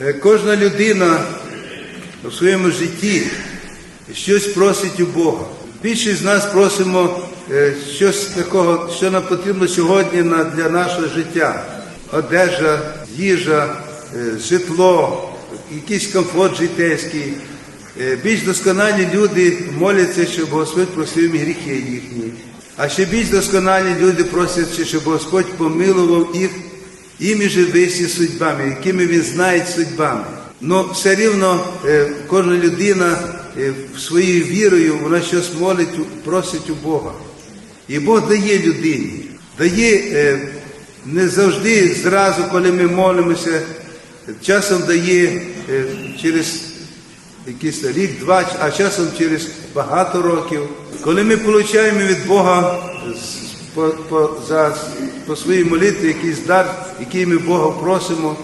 Е, Кожна людина у своєму житті щось просить у Бога. Більшість з нас просимо е, щось такого, що нам потрібно сьогодні для нашого життя. Одежа, їжа, е, житло, якийсь комфорт житейський. Більш досконалі люди моляться, щоб Господь простив їм гріхи їхні. А ще більш досконалі люди просять, щоб Господь помилував їх імі живисі судьбами, якими він знає судьбами. Ну, все рівно е, кожна людина е, своєю вірою, вона щось молить, просить у Бога. І Бог дає людині, дає е, не завжди зразу, коли ми молимося, часом дає через якийсь рік, два, а часом через багато років. Коли ми отримуємо від Бога по, по, за, по своїй молитві якийсь дар, який ми Бога просимо,